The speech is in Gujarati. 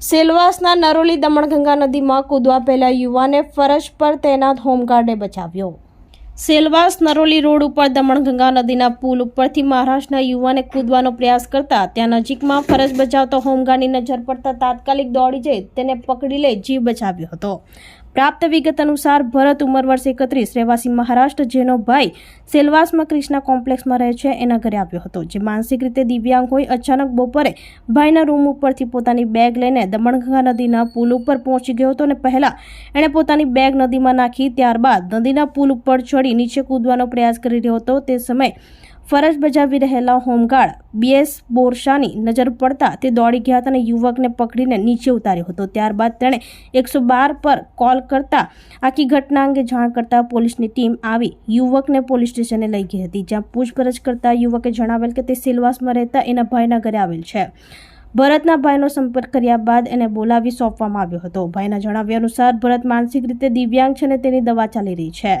સેલવાસના નરોલી દમણગંગા નદીમાં કૂદવા પહેલા યુવાને ફરજ પર તૈનાત હોમગાર્ડે બચાવ્યો. સેલવાસ નરોલી રોડ ઉપર દમણગંગા નદીના પુલ ઉપરથી મહારાષ્ટ્રના યુવાને કૂદવાનો પ્રયાસ કરતા ત્યાં નજીકમાં ફરજ બજાવતો હોમગાર્ડની નજર પડતા તાત્કાલિક દોડી જઈ તેને પકડી લઈ જીવ બચાવ્યો હતો. પ્રાપ્ત વિગત અનુસાર ભરત ઉંમર વર્ષ એકત્રીસ, રહેવાસી મહારાષ્ટ્ર, જેનો ભાઈ સેલવાસમાં ક્રિષ્ના કોમ્પ્લેક્સમાં રહે છે, એના ઘરે આવ્યો હતો. જે માનસિક રીતે દિવ્યાંગ હોય, અચાનક બપોરે ભાઈના રૂમ ઉપરથી પોતાની બેગ લઈને દમણગંગા નદીના પુલ ઉપર પહોંચી ગયો હતો અને પહેલાં એણે પોતાની બેગ નદીમાં નાખી, ત્યારબાદ નદીના પુલ ઉપર ચડી નીચે કૂદવાનો પ્રયાસ કરી રહ્યો હતો. તે સમયે ફરજ બજાવી રહેલા હોમગાર્ડ બીએસ બોરશાની નજર પડતા તે દોડી ગયા હતા અને યુવકને પકડીને નીચે ઉતાર્યો હતો. ત્યારબાદ તેણે એકસો બાર પર કોલ કરતા આખી ઘટના અંગે જાણ કરતા પોલીસની ટીમ આવી. યુવકને પોલીસ સ્ટેશને લઈ ગઈ હતી, જ્યાં પૂછપરછ કરતા યુવકે જણાવેલ કે તે સિલવાસમાં રહેતા એના ભાઈના ઘરે આવેલ છે. ભરતના ભાઈનો સંપર્ક કર્યા બાદ એને બોલાવી સોંપવામાં આવ્યો હતો. ભાઈના જણાવ્યા અનુસાર, ભરત માનસિક રીતે દિવ્યાંગ છે અને તેની દવા ચાલી રહી છે.